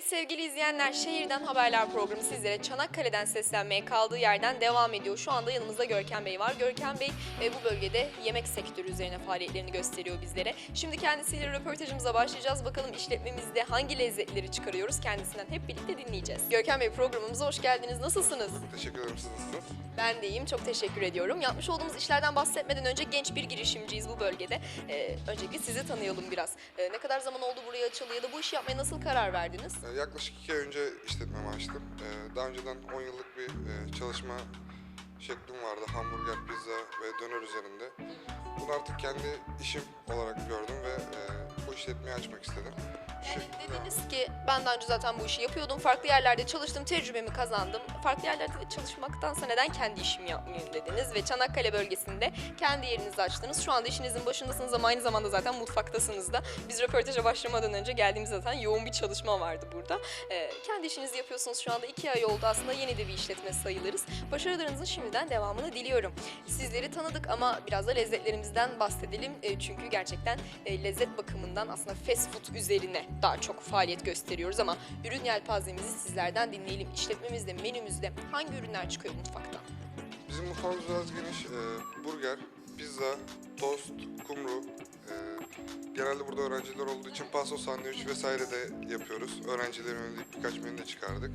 Evet sevgili izleyenler, Şehirden Haberler programı sizlere Çanakkale'den seslenmeye kaldığı yerden devam ediyor. Şu anda yanımızda Görkem Bey var. Görkem Bey e, bu bölgede yemek sektörü üzerine faaliyetlerini gösteriyor bizlere. Şimdi kendisiyle röportajımıza başlayacağız. Bakalım işletmemizde hangi lezzetleri çıkarıyoruz kendisinden hep birlikte dinleyeceğiz. Görkem Bey programımıza hoş geldiniz. Nasılsınız? Teşekkür ederim siz nasılsınız? Ben de iyiyim. Çok teşekkür ediyorum. Yapmış olduğumuz işlerden bahsetmeden önce genç bir girişimciyiz bu bölgede. Ee, öncelikle sizi tanıyalım biraz. Ee, ne kadar zaman oldu buraya açılı ya da bu işi yapmaya nasıl karar verdiniz? Ee, Yaklaşık iki ay önce işletmemi açtım. Ee, Daha önceden 10 yıllık bir e, çalışma şeklim vardı. Hamburger, pizza ve döner üzerinde. Bunu artık kendi işim olarak gördüm ve e, bu işletmeyi açmak istedim. Şekilde dediniz ki ben daha önce zaten bu işi yapıyordum. Farklı yerlerde çalıştım, tecrübemi kazandım. Farklı yerlerde de çalışmaktansa neden kendi işimi yapmayayım dediniz ve Çanakkale bölgesinde kendi yerinizi açtınız. Şu anda işinizin başındasınız ama aynı zamanda zaten mutfaktasınız da. Biz röportaja başlamadan önce geldiğimizde zaten yoğun bir çalışma vardı burada. Ee, kendi işinizi yapıyorsunuz şu anda iki ay oldu aslında yeni de bir işletme sayılırız. Başarılarınızın şimdiden devamını diliyorum. Sizleri tanıdık ama biraz da lezzetlerimizden bahsedelim. E, çünkü gerçekten e, lezzet bakımından aslında fast food üzerine daha çok faaliyet gösteriyoruz ama ürün yelpazemizi sizlerden dinleyelim. İşletmemizde, menümüzde hangi ürünler çıkıyor mutfaktan? Bizim mutfağımız biraz geniş. Ee, burger, pizza, tost, kumru. Ee, genelde burada öğrenciler olduğu için paso sandviç vesaire de yapıyoruz. Öğrencilere yönelik birkaç menü de çıkardık.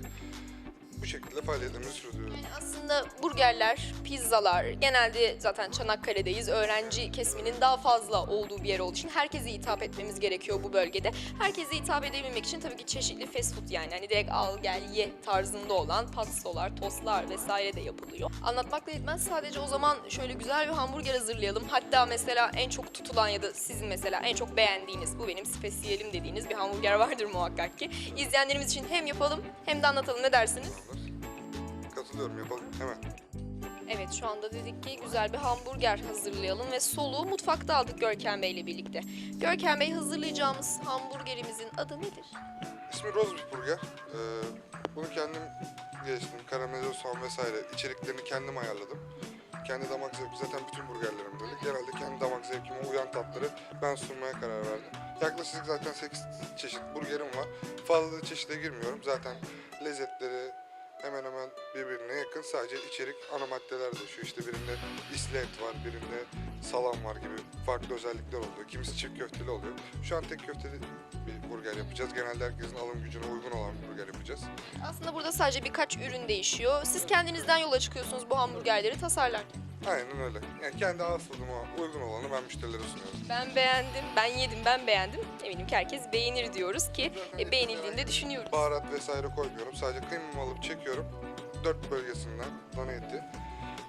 Bu şekilde faaliyetlerimizi sürdürüyoruz. Yani aslında burgerler, pizzalar genelde zaten Çanakkale'deyiz. Öğrenci kesiminin daha fazla olduğu bir yer olduğu için herkese hitap etmemiz gerekiyor bu bölgede. Herkese hitap edebilmek için tabii ki çeşitli fast food yani hani direkt al gel ye tarzında olan patsolar, tostlar vesaire de yapılıyor. Anlatmakla yetmez sadece o zaman şöyle güzel bir hamburger hazırlayalım. Hatta mesela en çok tutulan ya da sizin mesela en çok beğendiğiniz bu benim spesiyelim dediğiniz bir hamburger vardır muhakkak ki. İzleyenlerimiz için hem yapalım hem de anlatalım ne dersiniz? Katılıyorum yapalım hemen. Evet şu anda dedik ki güzel bir hamburger hazırlayalım ve soluğu mutfakta aldık Görkem Bey ile birlikte. Görkem Bey hazırlayacağımız hamburgerimizin adı nedir? İsmi Rose Burger. Ee, bunu kendim geliştirdim. Karamelize soğan vesaire içeriklerini kendim ayarladım. Kendi damak zevki zaten bütün burgerlerim böyle. Genelde kendi damak zevkime uyan tatları ben sunmaya karar verdim. Yaklaşık zaten 8 çeşit burgerim var. Fazla çeşide girmiyorum. Zaten lezzetleri hemen hemen birbirine yakın. Sadece içerik ana maddeler değişiyor. İşte birinde isli et var, birinde salam var gibi farklı özellikler oluyor. Kimisi çift köfteli oluyor. Şu an tek köfteli bir burger yapacağız. Genelde herkesin alım gücüne uygun olan bir burger yapacağız. Aslında burada sadece birkaç ürün değişiyor. Siz kendinizden yola çıkıyorsunuz bu hamburgerleri tasarlarken. Aynen öyle. Yani kendi ağız tadıma uygun olanı ben müşterilere sunuyorum. Ben beğendim, ben yedim, ben beğendim. Eminim ki herkes beğenir diyoruz ki Zaten e, beğenildiğini de düşünüyoruz. Baharat vesaire koymuyorum. Sadece kıymamı alıp çekiyorum. Dört bölgesinden dana eti.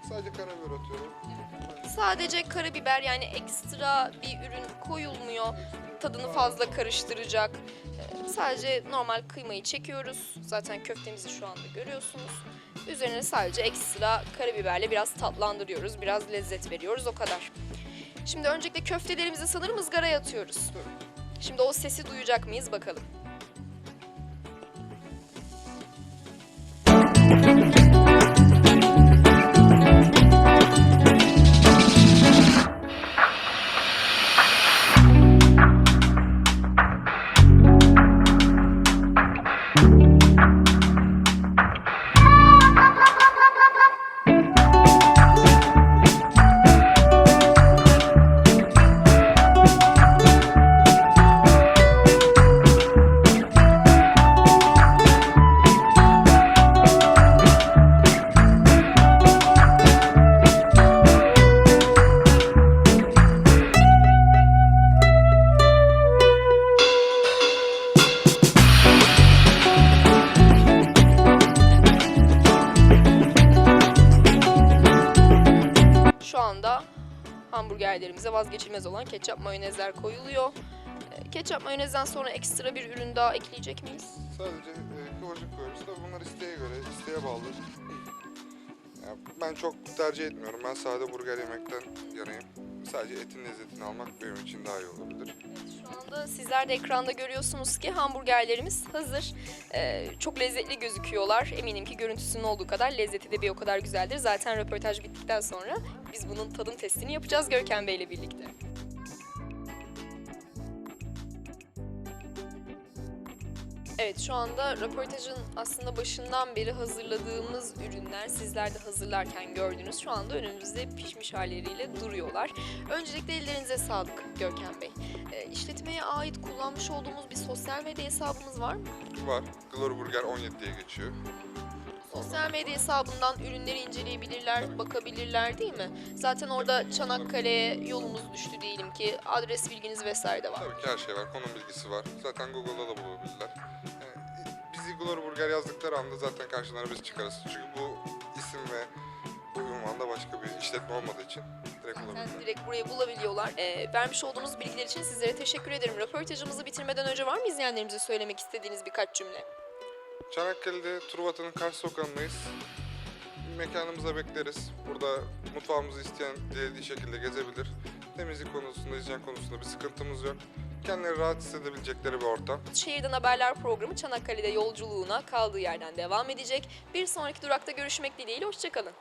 Sadece karabiber atıyorum. Sadece karabiber yani ekstra bir ürün koyulmuyor. Tadını fazla karıştıracak. Ee, Sadece normal kıymayı çekiyoruz. Zaten köftemizi şu anda görüyorsunuz. Üzerine sadece ekstra karabiberle biraz tatlandırıyoruz. Biraz lezzet veriyoruz o kadar. Şimdi öncelikle köftelerimizi sanırım ızgaraya atıyoruz. Şimdi o sesi duyacak mıyız bakalım. Hamburgerlerimize vazgeçilmez olan ketçap mayonezler koyuluyor. Ee, Ketçap mayonezden sonra ekstra bir ürün daha ekleyecek miyiz? Sadece e, kıvırcık koyuyoruz. Tabii bunlar isteğe göre, isteğe bağlı. Ya ben çok tercih etmiyorum. Ben sade burger yemekten yanayım. Sadece etin lezzetini almak benim için daha iyi olabilir. Şu anda sizler de ekranda görüyorsunuz ki hamburgerlerimiz hazır. Ee, çok lezzetli gözüküyorlar. Eminim ki görüntüsünün olduğu kadar lezzeti de bir o kadar güzeldir. Zaten röportaj bittikten sonra biz bunun tadım testini yapacağız Görkem Bey ile birlikte. Evet şu anda röportajın aslında başından beri hazırladığımız ürünler sizler de hazırlarken gördünüz. Şu anda önümüzde pişmiş halleriyle duruyorlar. Öncelikle ellerinize sağlık Görkem Bey. E, işletmeye ait kullanmış olduğumuz bir sosyal medya hesabımız var mı? Var. Glory Burger 17 diye geçiyor. Sosyal medya hesabından ürünleri inceleyebilirler, bakabilirler değil mi? Zaten orada Çanakkale'ye yolumuz düştü diyelim ki adres bilginiz vesaire de var. Tabii ki her şey var. Konum bilgisi var. Zaten Google'da da bulabilirler. Yani bizi Glory Burger yazdıkları anda zaten karşılarına biz çıkarız. Çünkü bu isim ve bu ünvanda başka bir işletme olmadığı için direkt bulabilirler. direkt burayı bulabiliyorlar. Ee, vermiş olduğunuz bilgiler için sizlere teşekkür ederim. Röportajımızı bitirmeden önce var mı izleyenlerimize söylemek istediğiniz birkaç cümle? Çanakkale'de Truvata'nın karşı sokağındayız. Mekanımıza bekleriz. Burada mutfağımızı isteyen dilediği şekilde gezebilir. Temizlik konusunda, hijyen konusunda bir sıkıntımız yok. Kendileri rahat hissedebilecekleri bir ortam. Şehirden Haberler programı Çanakkale'de yolculuğuna kaldığı yerden devam edecek. Bir sonraki durakta görüşmek dileğiyle, hoşçakalın.